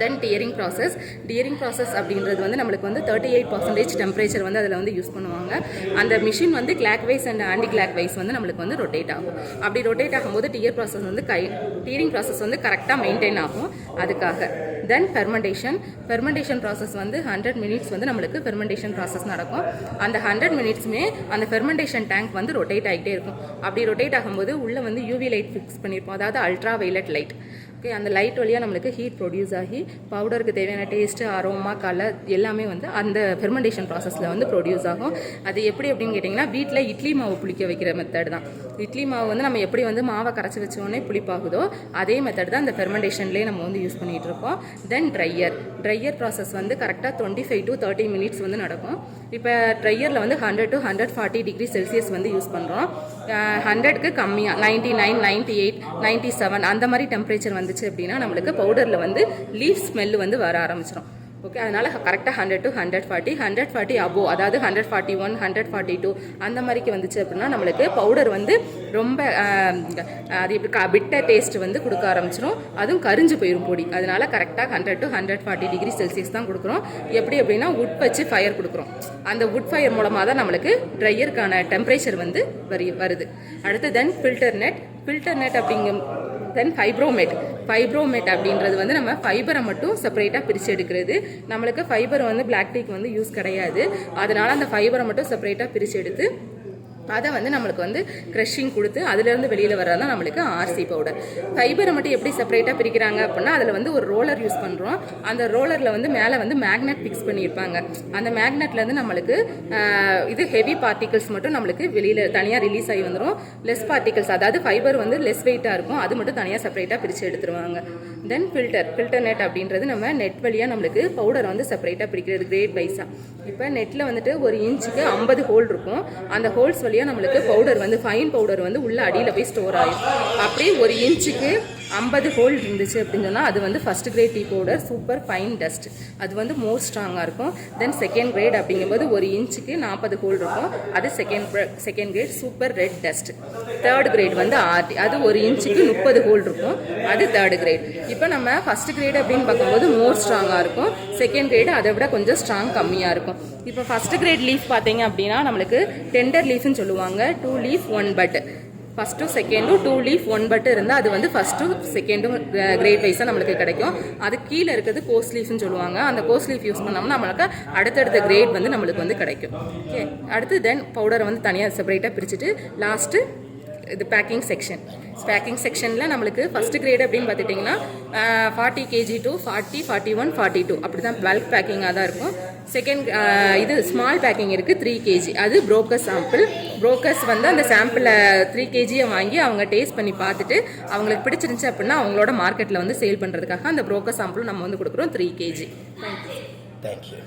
then tearing process tearing process அப்படின்றது வந்து நம்மளுக்கு வந்து தேர்ட்டி எயிட் பர்சன்டேஜ் டெம்பரேச்சர் வந்து அதில் வந்து யூஸ் பண்ணுவாங்க. அந்த மிஷின் வந்து clockwise and anticlockwise வந்து நம்மளுக்கு வந்து ரொட்டேட் ஆகும். அப்படி ரொட்டேட் ஆகும்போது டியர் ப்ராசஸ் வந்து கை டியரிங் ப்ராசஸ் வந்து கரெக்டாக மெயின்டைன் ஆகும். அதுக்காக. தென் ஃபெர்மெண்டேஷன் ஃபெர்மெண்டேஷன் ப்ராசஸ் வந்து ஹண்ட்ரட் மினிட்ஸ் வந்து நம்மளுக்கு ஃபெர்மெண்டேஷன் ப்ராசஸ் நடக்கும். அந்த ஹண்ட்ரட் மினிட்ஸுமே அந்த ஃபெர்மெண்டேஷன் டேங்க் வந்து ரொட்டேட் ஆகிட்டே இருக்கும். அப்படி ரொட்டேட் ஆகும்போது உள்ளே வந்து யூவி லைட் ஃபிக்ஸ் பண்ணியிருப்போம் அதாவது அல்ட்ரா வைலட் லைட் ஓகே அந்த லைட் வழியாக நம்மளுக்கு ஹீட் ப்ரொடியூஸ் ஆகி பவுடருக்கு தேவையான டேஸ்ட்டு அரோமா கலர் எல்லாமே வந்து அந்த ஃபெர்மெண்டேஷன் ப்ராசஸில் வந்து ப்ரொடியூஸ் ஆகும். அது எப்படி அப்படின்னு கேட்டிங்கன்னா வீட்டில் இட்லி மாவு புளிக்க வைக்கிற மெத்தட் தான். இட்லி மாவு வந்து நம்ம எப்படி வந்து மாவை கரைச்சி வச்சோடனே புளிப்பாகுதோ அதே மெத்தட் தான் அந்த ஃபெர்மெண்டேஷன்லேயே நம்ம வந்து யூஸ் பண்ணிகிட்டு இருக்கோம். தென் ட்ரையர் ட்ரையர் ப்ராசஸ் வந்து கரெக்டாக twenty five to thirty minutes வந்து நடக்கும். இப்போ ட்ரையரில் வந்து hundred to hundred forty degree Celsius வந்து யூஸ் பண்ணுறோம் ஹண்ட்ரட்க்கு கம்மியாக ninety nine ninety eight ninety seven அந்த மாதிரி டெம்பரேச்சர் வந்துச்சு அப்படின்னா நம்மளுக்கு பவுடரில் வந்து லீஃப் ஸ்மெல் வந்து வர ஆரம்பிச்சிடும் ஓகே அதனால் கரெக்டாக hundred to hundred forty hundred forty above அதாவது hundred forty one hundred forty two அந்த மாதிரிக்கு வந்துச்சு அப்படின்னா நம்மளுக்கு பவுடர் வந்து ரொம்ப அது எப்படி க பிட்ட டேஸ்ட் வந்து கொடுக்க ஆரம்பிச்சிடும் அதுவும் கரிஞ்சு போயிடும் பொடி. அதனால கரெக்டாக hundred to hundred forty degree Celsius தான் கொடுக்குறோம். எப்படி அப்படின்னா உட் வச்சு ஃபயர் கொடுக்குறோம். அந்த உட் ஃபயர் மூலமாக தான் நம்மளுக்கு ட்ரையருக்கான டெம்பரேச்சர் வந்து வரி வருது. அடுத்து then filter net filter net அப்படிங்கும் தென் ஃபைப்ரோமேட் ஃபைப்ரோமேட் அப்படின்றது வந்து நம்ம ஃபைபரை மட்டும் செப்பரேட்டாக பிரித்து எடுக்கிறது. நம்மளுக்கு ஃபைபர் வந்து பிளாக் டீக்கு வந்து யூஸ் கிடையாது. அதனால் அந்த ஃபைபரை மட்டும் செப்பரேட்டாக பிரித்து எடுத்து அதை வந்து நம்மளுக்கு வந்து க்ரஷிங் கொடுத்து அதுலேருந்து வெளியில் வர்றது தான் நம்மளுக்கு ஆர்சி பவுடர் ஃபைபரை மட்டும் எப்படி செப்பரேட்டாக பிரிக்கிறாங்க அப்படின்னா அதில் வந்து ஒரு ரோலர் யூஸ் பண்ணுறோம் அந்த ரோலரில் வந்து மேலே வந்து மேக்னெட் ஃபிக்ஸ் பண்ணியிருப்பாங்க. அந்த மேக்னெட்லேருந்து நம்மளுக்கு இது ஹெவி பார்ட்டிகல்ஸ் மட்டும் நம்மளுக்கு வெளியில் தனியாக ரிலீஸ் ஆகி வந்துடும் லெஸ் பார்ட்டிகல்ஸ் அதாவது ஃபைபர் வந்து லெஸ் வெயிட்டாக இருக்கும். அது மட்டும் தனியாக செப்பரேட்டாக பிரித்து எடுத்துருவாங்க. தென் ஃபில்டர் ஃபில்டர் நெட் அப்படின்றது நம்ம நெட் வழியாக நம்மளுக்கு பவுடர் வந்து செப்பரேட்டாக பிரிக்கிறது கிரேட் வைஸாக இப்போ நெட்டில் வந்துட்டு ஒரு இன்ச்சுக்கு ஐம்பது ஹோல் இருக்கும். அந்த ஹோல்ஸ் வழி வழியாக நம்மளுக்கு பவுடர் வந்து ஃபைன் பவுடர் வந்து உள்ள அடியில் போய் ஸ்டோர் ஆகும் அப்படியே ஒரு இன்ச்சுக்கு ஐம்பது ஹோல் இருந்துச்சு அப்படின்னு சொன்னால் அது வந்து first grade tea powder super fine dust அது வந்து மோர் ஸ்ட்ராங்காக இருக்கும். தென் செகண்ட் கிரேட் அப்படிங்கும்போது ஒரு இன்ச்சுக்கு நாற்பது ஹோல் இருக்கும். அது second second grade super red dust third grade வந்து ஆர்டி அது ஒரு இன்ச்சுக்கு முப்பது ஹோல் இருக்கும். அது தேர்ட் கிரேட் இப்போ நம்ம ஃபஸ்ட் கிரேட் அப்படின்னு பார்க்கும்போது மோர் ஸ்ட்ராங்காக இருக்கும். செகண்ட் கிரேடு அதை விட கொஞ்சம் ஸ்ட்ராங் கம்மியாக இருக்கும். இப்போ ஃபஸ்ட் கிரேட் லீஃப் பார்த்தீங்க அப்படின்னா நம்மளுக்கு டெண்டர் லீஃப்னு சொல்லுவாங்க. டூ லீஃப் ஒன் பட் ஃபஸ்ட்டும் செகண்டும் டூ லீஃப் ஒன் பட்டு இருந்தால் அது வந்து ஃபஸ்ட்டும் செகண்டும் கிரேட் வைஸாக நம்மளுக்கு கிடைக்கும். அது கீழே இருக்கிறது கோஸ் லீஃப்னு சொல்லுவாங்க. அந்த கோஸ் லீஃப் யூஸ் பண்ணோம்னா நம்மளுக்கு அடுத்தடுத்த கிரேட் வந்து நம்மளுக்கு வந்து கிடைக்கும். ஓகே அடுத்து தென் பவுடரை வந்து தனியாக செப்பரேட்டாக பிரிச்சுட்டு லாஸ்ட்டு இது பேக்கிங் செக்ஷன் பேக்கிங் செக்ஷனில் நம்மளுக்கு ஃபஸ்ட்டு கிரேட் அப்படின்னு பார்த்துட்டிங்கன்னா forty KG to forty forty one forty two அப்படி தான் பல்க் பேக்கிங்காக தான் இருக்கும். செகண்ட் இது ஸ்மால் பேக்கிங் இருக்குது த்ரீ கேஜி அது புரோக்கர் சாம்பிள் புரோக்கர்ஸ் வந்து அந்த சாம்பிளை த்ரீ கேஜியை வாங்கி அவங்க டேஸ்ட் பண்ணி பார்த்துட்டு அவங்களுக்கு பிடிச்சிருந்துச்சு அப்படின்னா அவங்களோட மார்க்கெட்டில் வந்து சேல் பண்ணுறதுக்காக அந்த புரோக்கர் சாம்பிளும் நம்ம வந்து கொடுக்குறோம் த்ரீ கேஜி தேங்க்யூ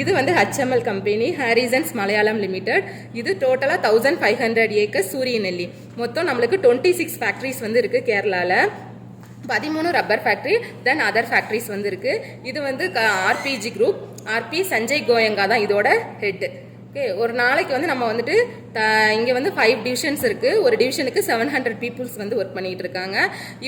இது வந்து HML company Harrisons Malayalam limited இது டோட்டலாக தௌசண்ட் ஃபைவ் ஹண்ட்ரட் ஏக்கர் சூரிய நெல்லி. மொத்தம் நம்மளுக்கு டுவெண்ட்டி சிக்ஸ் ஃபேக்ட்ரிஸ் வந்து இருக்குது கேரளாவில் பதிமூணு rubber factory then other factories வந்து இருக்குது இது வந்து RPG group RP Sanjay Goenka தான் இதோட ஹெட்டு ஓகே ஒரு நாளைக்கு வந்து நம்ம வந்துட்டு இங்கே வந்து ஃபைவ் டிவிஷன்ஸ் இருக்குது ஒரு டிவிஷனுக்கு செவன் ஹண்ட்ரட் பீப்புள்ஸ் வந்து ஒர்க் பண்ணிகிட்டு இருக்காங்க.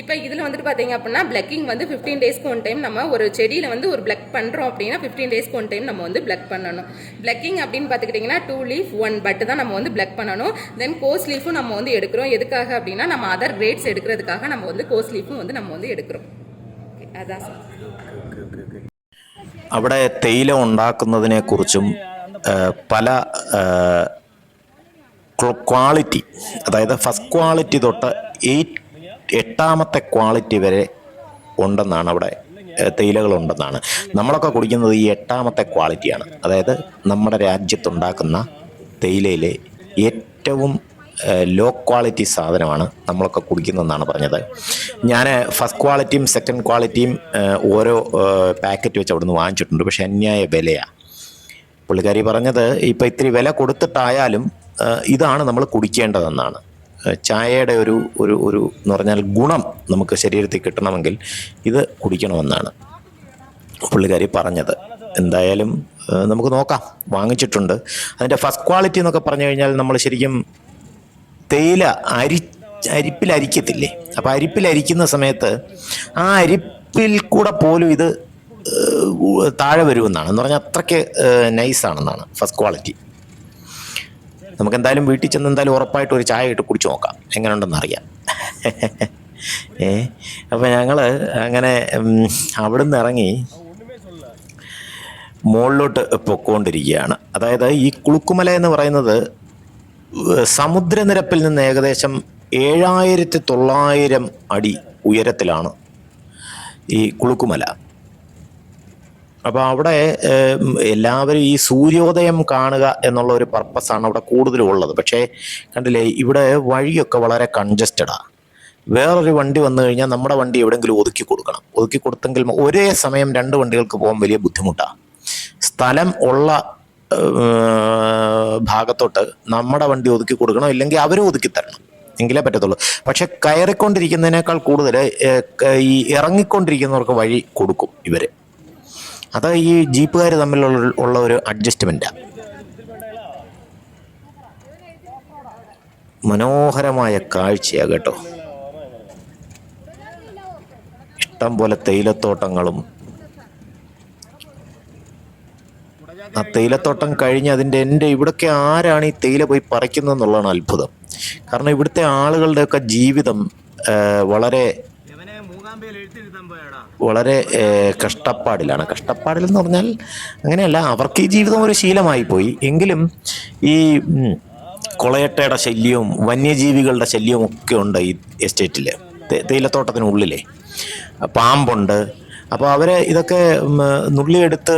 இப்போ இதில் வந்துட்டு பார்த்தீங்க அப்படின்னா பிளக்கிங் வந்து ஃபிஃப்டீன் டேஸ்க்கு ஒன் டைம் நம்ம ஒரு செடியில் வந்து ஒரு பிளக் பண்ணுறோம் அப்படின்னா ஃபிஃப்டீன் டேஸ்க்கு ஒன் டைம் நம்ம வந்து பிளக் பண்ணணும். பிளக்கிங் அப்படின்னு பார்த்துக்கிட்டிங்கன்னா டூ லீஃப் ஒன் பட்டு தான் நம்ம வந்து பிளக் பண்ணணும். தென் கோஸ் லீஃபும் நம்ம வந்து எடுக்கிறோம். எதுக்காக அப்படின்னா நம்ம அதர் கிரேட்ஸ் எடுக்கிறதுக்காக நம்ம வந்து கோஸ் லீஃபும் வந்து நம்ம வந்து எடுக்கிறோம். அதான். അവിടെ തേയില ഉണ്ടാക്കുന്നതിനെക്കുറിച്ചും പല ക്വാളിറ്റി അതായത് ഫസ്റ്റ് ക്വാളിറ്റി തൊട്ട് എയ്റ്റ് എട്ടാമത്തെ ക്വാളിറ്റി വരെ ഉണ്ടെന്നാണ് അവിടെ തേയിലകളുണ്ടെന്നാണ്. നമ്മളൊക്കെ കുടിക്കുന്നത് ഈ എട്ടാമത്തെ ക്വാളിറ്റിയാണ്. അതായത് നമ്മുടെ രാജ്യത്തുണ്ടാക്കുന്ന തേയിലയിലെ ഏറ്റവും ലോ ക്വാളിറ്റി സാധനമാണ് നമ്മളൊക്കെ കുടിക്കുന്നതെന്നാണ് പറഞ്ഞത്. ഞാൻ ഫസ്റ്റ് ക്വാളിറ്റിയും സെക്കൻഡ് ക്വാളിറ്റിയും ഓരോ പാക്കറ്റ് വെച്ച് അവിടുന്ന് വാങ്ങിച്ചിട്ടുണ്ട്. പക്ഷേ അന്യായ വിലയാണ് പുള്ളിക്കാരി പറഞ്ഞത് ഇപ്പം ഇത്തിരി വില കൊടുത്തിട്ടായാലും ഇതാണ് നമ്മൾ കുടിക്കേണ്ടതെന്നാണ്. ചായയുടെ ഒരു ഒരു ഒരു എന്ന് പറഞ്ഞാൽ ഗുണം നമുക്ക് ശരീരത്തിൽ കിട്ടണമെങ്കിൽ ഇത് കുടിക്കണമെന്നാണ് പുള്ളിക്കാരി പറഞ്ഞത്. എന്തായാലും നമുക്ക് നോക്കാം. വാങ്ങിച്ചിട്ടുണ്ട്. അതിന്റെ ഫസ്റ്റ് ക്വാളിറ്റി എന്നൊക്കെ പറഞ്ഞു കഴിഞ്ഞാൽ നമ്മൾ ശരിക്കും തേയില അരി അരിപ്പിലരിക്കത്തില്ലേ? അപ്പോൾ അരിപ്പിൽ അരിക്കുന്ന സമയത്ത് ആ അരിപ്പിൽ കൂടെ പോലും ഇത് താഴെ വരുമെന്നാണ്. എന്ന് പറഞ്ഞാൽ അത്രയ്ക്ക് നൈസാണെന്നാണ് ഫസ്റ്റ് ക്വാളിറ്റി നമുക്ക് എന്തായാലും വീട്ടിൽ ചെന്ന് എന്തായാലും ഉറപ്പായിട്ട് ഒരു ചായ ഇട്ട് കുടിച്ചു നോക്കാം. എങ്ങനെയുണ്ടെന്ന് അറിയാം. ഏ? അപ്പം ഞങ്ങൾ അങ്ങനെ അവിടുന്ന് ഇറങ്ങി മുകളിലോട്ട് പൊക്കോണ്ടിരിക്കുകയാണ്. അതായത് ഈ കുളുക്കുമല എന്ന് പറയുന്നത് സമുദ്രനിരപ്പിൽ നിന്ന് ഏകദേശം ഏഴായിരത്തി തൊള്ളായിരം അടി ഉയരത്തിലാണ് ഈ കുളുക്കുമല. അപ്പോൾ അവിടെ എല്ലാവരും ഈ സൂര്യോദയം കാണുക എന്നുള്ള ഒരു പർപ്പസാണ് അവിടെ കൂടുതലും ഉള്ളത് പക്ഷേ കണ്ടില്ലേ ഇവിടെ വഴിയൊക്കെ വളരെ കൺജസ്റ്റഡാണ് വേറൊരു വണ്ടി വന്നു കഴിഞ്ഞാൽ നമ്മുടെ വണ്ടി എവിടെയെങ്കിലും ഒതുക്കി കൊടുക്കണം. ഒതുക്കി കൊടുത്തെങ്കിൽ ഒരേ സമയം രണ്ട് വണ്ടികൾക്ക് പോകാൻ വലിയ ബുദ്ധിമുട്ടാണ് സ്ഥലം ഉള്ള ഭാഗത്തോട്ട് നമ്മുടെ വണ്ടി ഒതുക്കി കൊടുക്കണം ഇല്ലെങ്കിൽ അവരും ഒതുക്കി തരണം. എങ്കിലേ പറ്റത്തുള്ളൂ. പക്ഷെ കയറിക്കൊണ്ടിരിക്കുന്നതിനേക്കാൾ കൂടുതൽ ഈ ഇറങ്ങിക്കൊണ്ടിരിക്കുന്നവർക്ക് വഴി കൊടുക്കും ഇവർ. അത് ഈ ജീപ്പുകാർ തമ്മിലുള്ള ഉള്ള ഒരു അഡ്ജസ്റ്റ്മെന്റാണ് മനോഹരമായ കാഴ്ചയാണ് കേട്ടോ. ഇഷ്ടം പോലെ തേയിലത്തോട്ടങ്ങളും. ആ തേയിലത്തോട്ടം കഴിഞ്ഞ് അതിന്റെ എന്റെ ഇവിടൊക്കെ ആരാണ് ഈ തേയില പോയി പറിക്കുന്നത് എന്നുള്ളതാണ് അത്ഭുതം. കാരണം ഇവിടുത്തെ ആളുകളുടെയൊക്കെ ജീവിതം വളരെ വളരെ കഷ്ടപ്പാടിലാണ്. കഷ്ടപ്പാടിൽ എന്ന് പറഞ്ഞാൽ അങ്ങനെയല്ല അവർക്ക് ഈ ജീവിതം ഒരു ശീലമായി പോയി. എങ്കിലും ഈ കൊളയട്ടയുടെ ശല്യവും വന്യജീവികളുടെ ശല്യവും ഒക്കെ ഉണ്ട് ഈ എസ്റ്റേറ്റിൽ തേയിലത്തോട്ടത്തിനുള്ളിലെ. പാമ്പുണ്ട്. അപ്പോൾ അവരെ ഇതൊക്കെ നുള്ളിയെടുത്ത്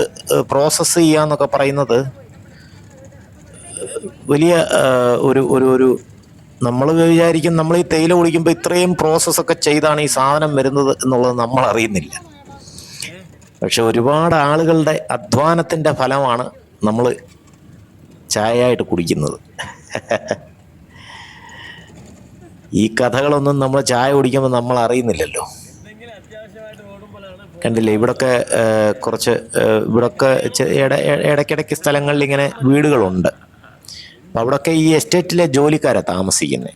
പ്രോസസ്സ് ചെയ്യുക എന്നൊക്കെ പറയുന്നത് വലിയ ഒരു ഒരു ഒരു നമ്മൾ വിചാരിക്കും നമ്മൾ ഈ തേയില കുടിക്കുമ്പോൾ ഇത്രയും പ്രോസസ്സൊക്കെ ചെയ്താണ് ഈ സാധനം വരുന്നത് എന്നുള്ളത് നമ്മൾ അറിയുന്നില്ല. പക്ഷെ ഒരുപാട് ആളുകളുടെ അധ്വാനത്തിന്റെ ഫലമാണ് നമ്മൾ ചായയായിട്ട് കുടിക്കുന്നത്. ഈ കഥകളൊന്നും നമ്മൾ ചായ കുടിക്കുമ്പോൾ നമ്മൾ അറിയുന്നില്ലല്ലോ. കണ്ടില്ലേ ഇവിടൊക്കെ കുറച്ച് ഇവിടൊക്കെ ഇടയ്ക്കിടയ്ക്ക് സ്ഥലങ്ങളിൽ ഇങ്ങനെ വീടുകളുണ്ട്. അപ്പം അവിടൊക്കെ ഈ എസ്റ്റേറ്റിലെ ജോലിക്കാരാണ് താമസിക്കുന്നത്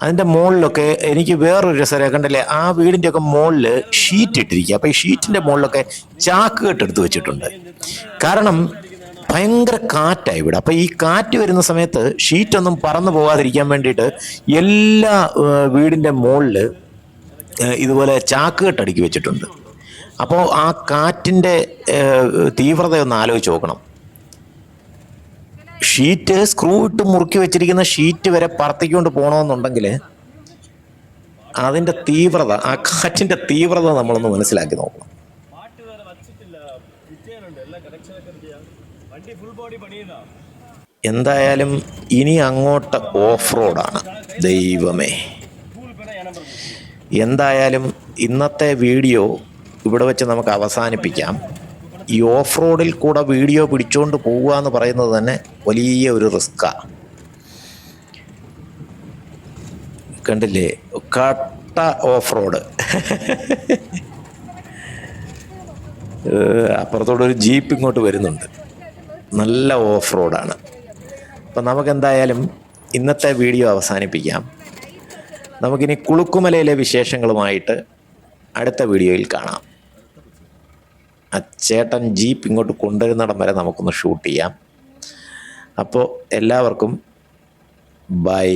അതിന്റെ മുകളിലൊക്കെ എനിക്ക് വേറൊരു സ്ഥലം കണ്ടല്ലേ ആ വീടിന്റെ ഒക്കെ മുകളിൽ ഷീറ്റ് ഇട്ടിരിക്കുക അപ്പോൾ ഈ ഷീറ്റിന്റെ മുകളിലൊക്കെ ചാക്ക് കെട്ടെടുത്ത് വെച്ചിട്ടുണ്ട്. കാരണം ഭയങ്കര കാറ്റാണ് ഇവിടെ. അപ്പോൾ ഈ കാറ്റ് വരുന്ന സമയത്ത് ഷീറ്റൊന്നും പറന്നു പോകാതിരിക്കാൻ വേണ്ടിയിട്ട് എല്ലാ വീടിന്റെ മുകളിൽ ഇതുപോലെ ചാക്ക് കെട്ടടുക്കി വെച്ചിട്ടുണ്ട്. അപ്പോൾ ആ കാറ്റിന്റെ തീവ്രതയൊന്ന് തീവ്രത ഒന്ന് ആലോചിച്ച് നോക്കണം. ഷീറ്റ് സ്ക്രൂ ഇട്ട് മുറുക്കി വെച്ചിരിക്കുന്ന ഷീറ്റ് വരെ പറത്തിക്കൊണ്ട് പോകണമെന്നുണ്ടെങ്കിൽ അതിന്റെ തീവ്രത ആ കാറ്റിന്റെ തീവ്രത നമ്മളൊന്ന് മനസ്സിലാക്കി നോക്കണം. എന്തായാലും ഇനി അങ്ങോട്ട് ഓഫ് റോഡാണ് ദൈവമേ. എന്തായാലും ഇന്നത്തെ വീഡിയോ ഇവിടെ വെച്ച് നമുക്ക് അവസാനിപ്പിക്കാം. ഈ ഓഫ് റോഡിൽ കൂടെ വീഡിയോ പിടിച്ചുകൊണ്ട് പോവുക എന്ന് പറയുന്നത് തന്നെ വലിയ ഒരു റിസ്ക്കാണ് കണ്ടില്ലേ? കട്ട ഓഫ് റോഡ്. അപ്പുറത്തോടെ ഒരു ജീപ്പ് ഇങ്ങോട്ട് വരുന്നുണ്ട്. നല്ല ഓഫ് റോഡാണ്. അപ്പം നമുക്കെന്തായാലും ഇന്നത്തെ വീഡിയോ അവസാനിപ്പിക്കാം. നമുക്കിനി കുളുക്കുമലയിലെ വിശേഷങ്ങളുമായിട്ട് അടുത്ത വീഡിയോയിൽ കാണാം. ചേട്ടൻ ജീപ്പ് ഇങ്ങോട്ട് കൊണ്ടുവരുന്നിടം വരെ നമുക്കൊന്ന് ഷൂട്ട് ചെയ്യാം. അപ്പോൾ എല്ലാവർക്കും ബൈ.